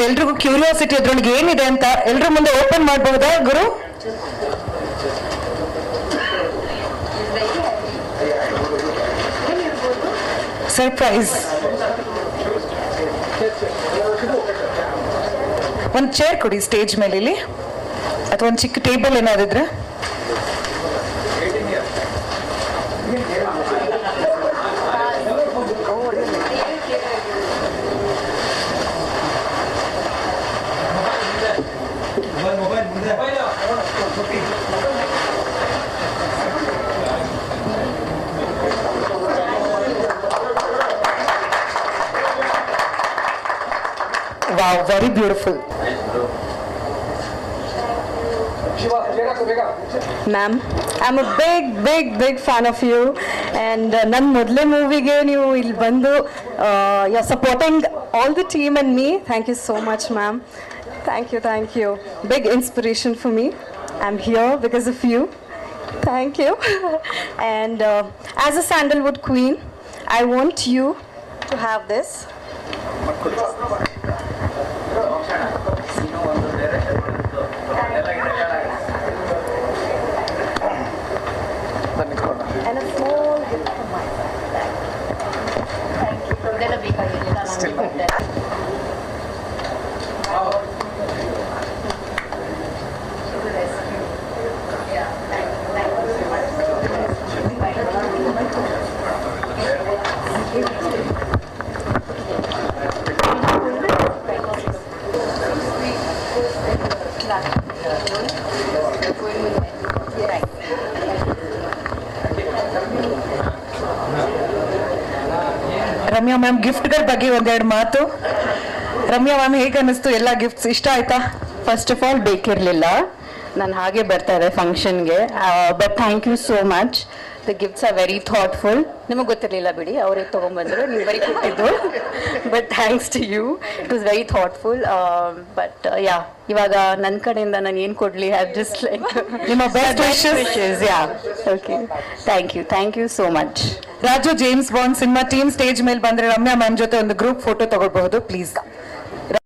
ಎಲ್ರಿಗೂ ಕ್ಯೂರಿಯಾಸಿಟಿ ಅದ್ರೊಳಗೆ ಏನಿದೆ ಅಂತ ಎಲ್ರ ಮುಂದೆ ಓಪನ್ ಮಾಡಬಹುದಾ ಗುರು? ಸರ್ಪ್ರೈಸ್ ಒಂದು ಚೇರ್ ಕೊಡಿ ಸ್ಟೇಜ್ ಮೇಲೆ ಇಲ್ಲಿ ಅಥವಾ ಒಂದು ಚಿಕ್ಕ ಟೇಬಲ್ ಏನಾದಿದ್ರೆ wow very beautiful ma'am I am a big big big fan of you and ನನ್ನ ಮೊದಲೇ ಮೂವಿಗೆ ನೀವು ಇಲ್ಲಿ ಬಂದು you are supporting all the team and me thank you so much ma'am Thank you, thank you. Big inspiration for me. I'm here because of you. Thank you. and uh, as a sandalwood queen, I want you to have this. Ramya ma'am ಗಿಫ್ಟ್ಗಳ ಬಗ್ಗೆ ಒಂದೆರಡು ಮಾತು. Ramya ma'am ಹೇಗೆ ಅನ್ನಿಸ್ತು ಎಲ್ಲ gifts ಇಷ್ಟ ಆಯ್ತಾ? First of all ಬೇಕಿರಲಿಲ್ಲ. ನಾನು ಹಾಗೆ ಬರ್ತಾ ಇದೆ ಫಂಕ್ಷನ್ಗೆ. But thank you so much the gifts are very thoughtful ನಿಮಗೆ ಗೊತ್ತಿರಲಿಲ್ಲ ಬಿಡಿ ಅವರೇ ತೊಗೊಂಬಂದರು ನೀವು ಬರೀ ಕೊಟ್ಟಿದ್ದು. But thanks to you it was very thoughtful but yeah ಇವಾಗ ನನ್ನ ಕಡೆಯಿಂದ ನಾನು ಏನು ಕೊಡಲಿ ಹ್ಯಾವ್ ಜಸ್ಟ್ ಲೈಕ್ ನಿಮ್ಮ best wishes wishes yeah okay thank you thank you so much Raju James Bond cinema team stage ಮೇಲೆ ಬಂದರೆ ರಮ್ಯಾ ಮ್ಯಾಮ್ ಜೊತೆ ಒಂದು ಗ್ರೂಪ್ ಫೋಟೋ ತಗೊಳ್ಬಹುದು ಪ್ಲೀಸ್